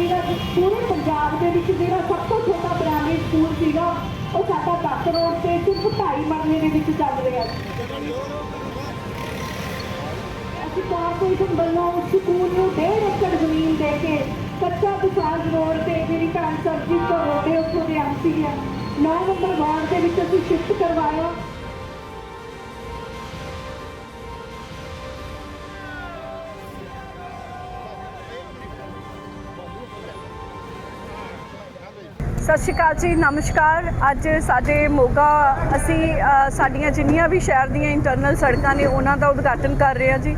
ਮੋਗੀ ਪੂਰੇ ਪੰਜਾਬ ਦੇ ਵਿੱਚ ਜਿਹੜਾ ਸਭ ਤੋਂ ਛੋਟਾ ਪ੍ਰਾਇਮਰੀ ਸਕੂਲ ਸੀਗਾ, ਉਹ ਸਾਡਾ ਦੱਸ ਰੋਡ ਤੇ ਸਿਰਫ ਢਾਈ ਮਰਲੇ ਦੇ ਵਿੱਚ ਚੱਲ ਰਿਹਾ ਅਸੀਂ ਕਾਰਪੋਰੇਸ਼ਨ ਵੱਲੋਂ ਉਸ ਸਕੂਲ ਨੂੰ ਡੇਢ ਏਕੜ ਜ਼ਮੀਨ ਦੇ ਕੇ ਕੱਚਾ ਕਿਸਾਨ ਰੋਡ ਤੇ ਜਿਹੜੀ ਭੈਣ ਸਰਜੀਤ ਰੋਡੇ ਉੱਥੋਂ ਦੇ ਐਮਸੀ ਹੈ। 9 ਨੰਬਰ ਵਾਰਡ ਦੇ ਵਿੱਚ ਅਸੀਂ ਸ਼ਿਫਟ ਕਰਵਾਇਆ। ਸਤਿ ਸ਼੍ਰੀ ਅਕਾਲ ਜੀ, ਨਮਸਕਾਰ। ਅੱਜ ਸਾਡੇ ਮੋਗਾ, ਅਸੀਂ ਸਾਡੀਆਂ ਜਿੰਨੀਆਂ ਵੀ ਸ਼ਹਿਰ ਦੀਆਂ ਇੰਟਰਨਲ ਸੜਕਾਂ ਨੇ, ਉਹਨਾਂ ਦਾ ਉਦਘਾਟਨ ਕਰ ਰਹੇ ਹਾਂ ਜੀ।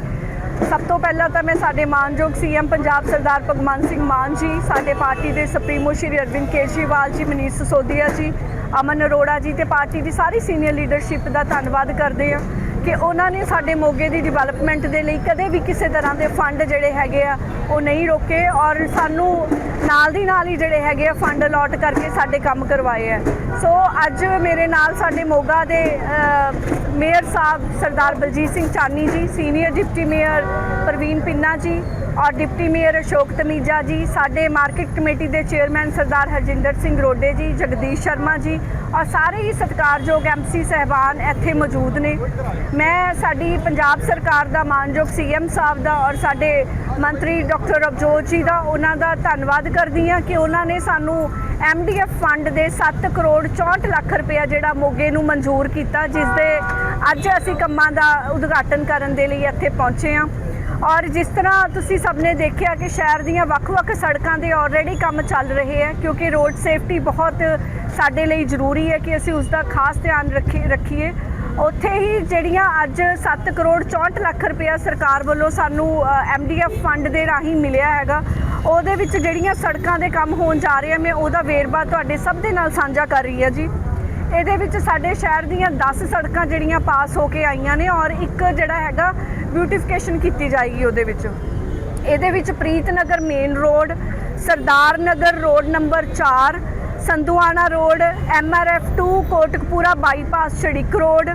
ਸਭ ਤੋਂ ਪਹਿਲਾਂ ਤਾਂ ਮੈਂ ਸਾਡੇ ਮਾਨਯੋਗ ਸੀਐਮ ਪੰਜਾਬ ਸਰਦਾਰ ਭਗਵੰਤ ਸਿੰਘ ਮਾਨ ਜੀ, ਸਾਡੇ ਪਾਰਟੀ ਦੇ ਸੁਪਰੀਮੋ ਸ਼੍ਰੀ ਅਰਵਿੰਦ ਕੇਜਰੀਵਾਲ ਜੀ, ਮਨੀਸ਼ ਸਸੋਦੀਆ ਜੀ, ਅਮਨ ਅਰੋੜਾ ਜੀ ਤੇ ਪਾਰਟੀ ਦੀ ਸਾਰੀ ਸੀਨੀਅਰ ਲੀਡਰਸ਼ਿਪ ਦਾ ਧੰਨਵਾਦ ਕਰਦੇ ਹਾਂ ਕਿ ਉਹਨਾਂ ਨੇ ਸਾਡੇ ਮੋਗੇ ਦੀ ਡਿਵੈਲਪਮੈਂਟ ਦੇ ਲਈ ਕਦੇ ਵੀ ਕਿਸੇ ਤਰ੍ਹਾਂ ਦੇ ਫੰਡ ਜਿਹੜੇ ਹੈਗੇ ਆ ਉਹ ਨਹੀਂ ਰੋਕੇ ਔਰ ਸਾਨੂੰ ਨਾਲ ਦੀ ਨਾਲ ਹੀ ਜਿਹੜੇ ਹੈਗੇ ਆ ਫੰਡ ਅਲਾਟ ਕਰਕੇ ਸਾਡੇ ਕੰਮ ਕਰਵਾਏ ਆ। ਸੋ ਅੱਜ ਮੇਰੇ ਨਾਲ ਸਾਡੇ ਮੋਗਾ ਦੇ ਮੇਅਰ ਸਾਹਿਬ Sardar Baljit Singh Chani ji, senior deputy mayor Parveen Pinna ji ਔਰ ਡਿਪਟੀ ਮੇਅਰ ਅਸ਼ੋਕ ਤਮੀਜਾ ਜੀ, ਸਾਡੇ ਮਾਰਕੀਟ ਕਮੇਟੀ ਦੇ ਚੇਅਰਮੈਨ ਸਰਦਾਰ ਹਰਜਿੰਦਰ ਸਿੰਘ ਰੋਡੇ ਜੀ, ਜਗਦੀਸ਼ ਸ਼ਰਮਾ ਜੀ ਔਰ ਸਾਰੇ ਹੀ ਸਤਿਕਾਰਯੋਗ ਐਮਸੀ ਸਹਿਬਾਨ ਇੱਥੇ ਮੌਜੂਦ ਨੇ। ਮੈਂ ਸਾਡੀ ਪੰਜਾਬ ਸਰਕਾਰ ਦਾ ਮਾਨਯੋਗ ਸੀਐਮ ਸਾਹਿਬ ਦਾ ਔਰ ਸਾਡੇ ਮੰਤਰੀ ਡਾਕਟਰ ਅਵਜੋਤ ਜੀ ਦਾ ਉਹਨਾਂ ਦਾ ਧੰਨਵਾਦ ਕਰਦੀ ਹਾਂ ਕਿ ਉਹਨਾਂ ਨੇ ਸਾਨੂੰ ਐਮਡੀਐਫ ਫੰਡ ਦੇ 7 ਕਰੋੜ 64 ਲੱਖ ਰੁਪਇਆ ਜਿਹੜਾ ਮੋਗੇ ਨੂੰ ਮਨਜ਼ੂਰ ਕੀਤਾ, ਜਿਸ ਦੇ ਅੱਜ ਅਸੀਂ ਕੰਮਾਂ ਦਾ ਉਦਘਾਟਨ ਕਰਨ ਦੇ ਲਈ ਇੱਥੇ ਪਹੁੰਚੇ ਹਾਂ। ਔਰ ਜਿਸ ਤਰ੍ਹਾਂ ਤੁਸੀਂ ਸਭ ਨੇ ਦੇਖਿਆ ਕਿ ਸ਼ਹਿਰ ਦੀਆਂ ਵੱਖ-ਵੱਖ ਸੜਕਾਂ ਦੇ ਆਲਰੇਡੀ ਕੰਮ ਚੱਲ ਰਹੇ ਹੈ, ਕਿਉਂਕਿ ਰੋਡ ਸੇਫਟੀ ਬਹੁਤ ਸਾਡੇ ਲਈ ਜ਼ਰੂਰੀ ਹੈ ਕਿ ਅਸੀਂ ਉਸ ਦਾ ਖਾਸ ਧਿਆਨ ਰੱਖੀ ਰੱਖੀਏ ਉੱਥੇ ਹੀ ਜਿਹੜੀਆਂ ਅੱਜ 7 ਕਰੋੜ 64 ਲੱਖ ਰੁਪਇਆ ਸਰਕਾਰ ਵੱਲੋਂ ਸਾਨੂੰ ਐਮਡੀਐਫ ਫੰਡ ਦੇ ਰਾਹੀਂ ਮਿਲਿਆ ਹੈਗਾ। ਉਹਦੇ ਵਿੱਚ ਜਿਹੜੀਆਂ ਸੜਕਾਂ ਦੇ ਕੰਮ ਹੋਣ ਜਾ ਰਹੇ ਆ, ਮੈਂ ਉਹਦਾ ਵੇਰਵਾ ਤੁਹਾਡੇ ਸਭ ਦੇ ਨਾਲ ਸਾਂਝਾ ਕਰ ਰਹੀ ਹਾਂ ਜੀ। ਇਹਦੇ ਵਿੱਚ ਸਾਡੇ ਸ਼ਹਿਰ ਦੀਆਂ 10 ਸੜਕਾਂ ਜਿਹੜੀਆਂ ਪਾਸ ਹੋ ਕੇ ਆਈਆਂ ਨੇ ਔਰ ਇੱਕ ਜਿਹੜਾ ਹੈਗਾ ਬਿਊਟੀਫਿਕੇਸ਼ਨ ਕੀਤੀ ਜਾਏਗੀ ਉਹਦੇ ਵਿੱਚ। ਇਹਦੇ ਵਿੱਚ Preet Nagar main road Sardar Nagar road number 4 Sandhuana road MRF 2 Kotkapura bypass, ਛੜਿਕ road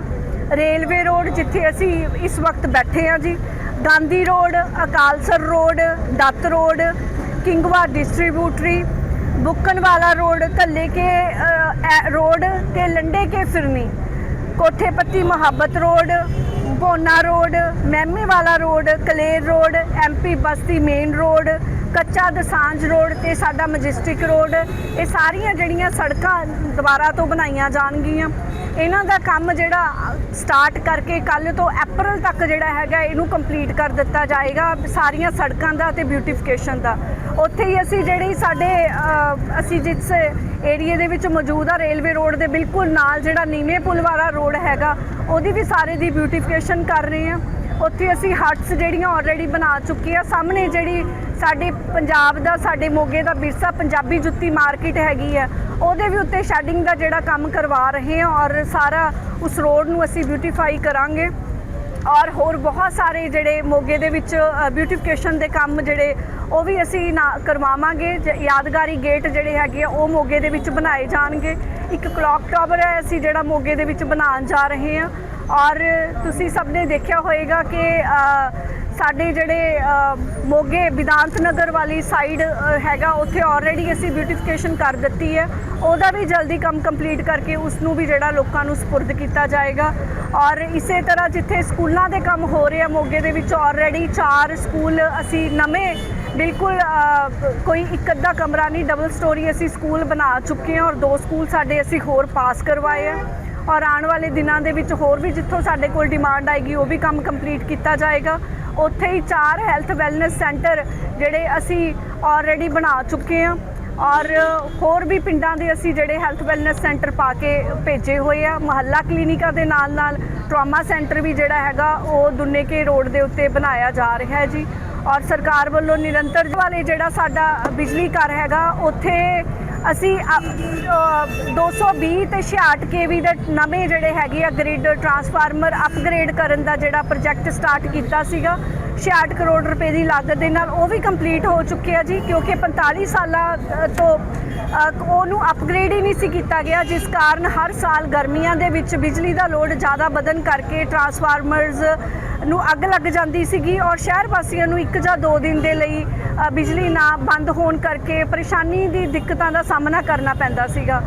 railway road ਜਿੱਥੇ ਅਸੀਂ ਇਸ ਵਕਤ ਬੈਠੇ ਹਾਂ ਜੀ, Gandhi road, Akalsar road, Dutt road, Kingwa distributary, Bukkanwala road Kalle Ke road ਤੇ ਲੰਡੇ ਕੇ ਫਿਰਨੀ ਕੋਠੇ ਪੱਤੀ ਮੁਹੱਬਤ road Bona road Mahimewala road, Kaler road MP Basti main road, ਕੱਚਾ ਦਸਾਂਝ ਰੋਡ ਤੇ ਸਾਡਾ ਮਜਿਸਟਿਕ ਰੋਡ, ਇਹ ਸਾਰੀਆਂ ਜਿਹੜੀਆਂ ਸੜਕਾਂ ਦੁਬਾਰਾ ਤੋਂ ਬਣਾਈਆਂ ਜਾਣਗੀਆਂ। ਇਹਨਾਂ ਦਾ ਕੰਮ ਜਿਹੜਾ ਸਟਾਰਟ ਕਰਕੇ ਕੱਲ ਤੋਂ ਅਪ੍ਰੈਲ ਤੱਕ ਜਿਹੜਾ ਹੈਗਾ ਇਹਨੂੰ ਕੰਪਲੀਟ ਕਰ ਦਿੱਤਾ ਜਾਏਗਾ ਸਾਰੀਆਂ ਸੜਕਾਂ ਦਾ ਤੇ ਬਿਊਟੀਫਿਕੇਸ਼ਨ ਦਾ। ਉੱਥੇ ਹੀ ਅਸੀਂ ਜਿਹੜੀ ਸਾਡੇ ਅਸੀਂ ਜਿਸ ਏਰੀਏ ਦੇ ਵਿੱਚ ਮੌਜੂਦ ਆ, ਰੇਲਵੇ ਰੋਡ ਦੇ ਬਿਲਕੁਲ ਨਾਲ ਜਿਹੜਾ ਨੀਵੇਂ ਪੁਲ ਵਾਲਾ ਰੋਡ ਹੈਗਾ, ਉਹਦੀ ਵੀ ਸਾਰੇ ਦੀ ਬਿਊਟੀਫਿਕੇਸ਼ਨ ਕਰ ਰਹੇ ਹਾਂ। ਉੱਥੇ ਅਸੀਂ ਹਟਸ ਜਿਹੜੀਆਂ ਆਲਰੇਡੀ ਬਣਾ ਚੁੱਕੇ ਆ ਸਾਹਮਣੇ ਜਿਹੜੀ ਸਾਡੇ ਪੰਜਾਬ ਦਾ, ਸਾਡੇ ਮੋਗੇ ਦਾ ਵਿਰਸਾ ਪੰਜਾਬੀ ਜੁੱਤੀ ਮਾਰਕੀਟ ਹੈਗੀ ਹੈ ਉਹਦੇ ਵੀ ਉੱਤੇ ਸ਼ੈਡਿੰਗ ਦਾ ਜਿਹੜਾ ਕੰਮ ਕਰਵਾ ਰਹੇ ਹਾਂ ਔਰ ਸਾਰਾ ਉਸ ਰੋਡ ਨੂੰ ਅਸੀਂ ਬਿਊਟੀਫਾਈ ਕਰਾਂਗੇ। ਔਰ ਹੋਰ ਬਹੁਤ ਸਾਰੇ ਜਿਹੜੇ ਮੋਗੇ ਦੇ ਵਿੱਚ ਬਿਊਟੀਫਿਕੇਸ਼ਨ ਦੇ ਕੰਮ ਜਿਹੜੇ, ਉਹ ਵੀ ਅਸੀਂ ਨਾ ਕਰਵਾਵਾਂਗੇ। ਜ- ਯਾਦਗਾਰੀ ਗੇਟ ਜਿਹੜੇ ਹੈਗੇ ਆ, ਉਹ ਮੋਗੇ ਦੇ ਵਿੱਚ ਬਣਾਏ ਜਾਣਗੇ। ਇੱਕ ਕਲੌਕ ਟਾਵਰ ਹੈ, ਅਸੀਂ ਜਿਹੜਾ ਮੋਗੇ ਦੇ ਵਿੱਚ ਬਣਾਉਣ ਜਾ ਰਹੇ ਹਾਂ ਔਰ ਤੁਸੀਂ ਸਭ ਨੇ ਦੇਖਿਆ ਹੋਏਗਾ ਕਿ ਸਾਡੇ ਜਿਹੜੇ ਮੋਗੇ ਵਿਦਾਂਤ ਨਗਰ ਵਾਲੀ ਸਾਈਡ ਹੈਗਾ, ਉੱਥੇ ਆਲਰੇਡੀ ਅਸੀਂ ਬਿਊਟੀਫਿਕੇਸ਼ਨ ਕਰ ਦਿੱਤੀ ਹੈ। ਉਹਦਾ ਵੀ ਜਲਦੀ ਕੰਮ ਕੰਪਲੀਟ ਕਰਕੇ ਉਸ ਨੂੰ ਵੀ ਜਿਹੜਾ ਲੋਕਾਂ ਨੂੰ ਸਪੁਰਦ ਕੀਤਾ ਜਾਏਗਾ। ਔਰ ਇਸੇ ਤਰ੍ਹਾਂ ਜਿੱਥੇ ਸਕੂਲਾਂ ਦੇ ਕੰਮ ਹੋ ਰਹੇ ਆ, ਮੋਗੇ ਦੇ ਵਿੱਚ ਆਲਰੇਡੀ ਚਾਰ ਸਕੂਲ ਅਸੀਂ ਨਵੇਂ, ਬਿਲਕੁਲ ਕੋਈ ਇੱਕ ਅੱਧਾ ਕਮਰਾ ਨਹੀਂ ਡਬਲ ਸਟੋਰੀ ਅਸੀਂ ਸਕੂਲ ਬਣਾ ਚੁੱਕੇ ਹਾਂ ਔਰ ਦੋ ਸਕੂਲ ਸਾਡੇ ਅਸੀਂ ਹੋਰ ਪਾਸ ਕਰਵਾਏ ਆ। ਔਰ ਆਉਣ ਵਾਲੇ ਦਿਨਾਂ ਦੇ ਵਿੱਚ ਹੋਰ ਵੀ ਜਿੱਥੋਂ ਸਾਡੇ ਕੋਲ ਡਿਮਾਂਡ ਆਏਗੀ, ਉਹ ਵੀ ਕੰਮ ਕੰਪਲੀਟ ਕੀਤਾ ਜਾਏਗਾ। ਉੱਥੇ ਹੀ ਚਾਰ ਹੈਲਥ ਵੈਲਨੈਸ ਸੈਂਟਰ ਜਿਹੜੇ ਅਸੀਂ ਆਲਰੇਡੀ ਬਣਾ ਚੁੱਕੇ ਹਾਂ। ਔਰ ਹੋਰ ਵੀ ਪਿੰਡਾਂ ਦੇ ਅਸੀਂ ਜਿਹੜੇ ਹੈਲਥ ਵੈਲਨੈਸ ਸੈਂਟਰ ਪਾ ਕੇ ਭੇਜੇ ਹੋਏ ਆ। ਮਹੱਲਾ ਕਲੀਨਿਕਾਂ ਦੇ ਨਾਲ ਨਾਲ ਟਰਾਮਾ ਸੈਂਟਰ ਵੀ ਜਿਹੜਾ ਹੈਗਾ, ਉਹ ਦੁੰਨੇਕੇ ਰੋਡ ਦੇ ਉੱਤੇ ਬਣਾਇਆ ਜਾ ਰਿਹਾ ਹੈ ਜੀ। ਔਰ ਸਰਕਾਰ ਵੱਲੋਂ ਨਿਰੰਤਰ ਵਾਲੇ ਜਿਹੜਾ ਸਾਡਾ ਬਿਜਲੀ ਘਰ ਹੈਗਾ, ਉੱਥੇ ਅਸੀਂ ਅ- ਅ, 220 ਤੇ 66 ਕੇਵੀ ਦੇ ਨਵੇਂ ਜਿਹੜੇ ਹੈਗੇ ਆ ਗ੍ਰਿਡ ਟਰਾਂਸਫਾਰਮਰ ਅਪਗ੍ਰੇਡ ਕਰਨ ਦਾ ਜਿਹੜਾ ਪ੍ਰੋਜੈਕਟ ਸਟਾਰਟ ਕੀਤਾ ਸੀਗਾ 66 ਕਰੋੜ ਰੁਪਏ ਦੀ ਲਾਗਤ ਦੇ ਨਾਲ ਉਹ ਵੀ ਕੰਪਲੀਟ ਹੋ ਚੁੱਕਿਆ ਜੀ ਕਿਉਂਕਿ 45 ਸਾਲਾਂ ਤੋਂ ਉਹਨੂੰ ਅਪਗ੍ਰੇਡ ਹੀ ਨਹੀਂ ਸੀ ਕੀਤਾ ਗਿਆ ਜਿਸ ਕਾਰਨ ਹਰ ਸਾਲ ਗਰਮੀਆਂ ਦੇ ਵਿੱਚ ਬਿਜਲੀ ਦਾ ਲੋਡ ਜ਼ਿਆਦਾ ਵਧਣ ਕਰਕੇ ਟਰਾਂਸਫਾਰਮਰਸ ਨੂੰ ਅੱਗ ਲੱਗ ਜਾਂਦੀ ਸੀਗੀ ਔਰ ਸ਼ਹਿਰ ਵਾਸੀਆਂ ਨੂੰ ਇੱਕ ਜਾਂ ਦੋ ਦਿਨ ਦੇ ਲਈ ਬਿਜਲੀ ਨਾ ਬੰਦ ਹੋਣ ਕਰਕੇ ਪਰੇਸ਼ਾਨੀ ਦੀ ਦਿੱਕਤਾਂ ਦਾ ਸਾਹਮਣਾ ਕਰਨਾ ਪੈਂਦਾ ਸੀਗਾ।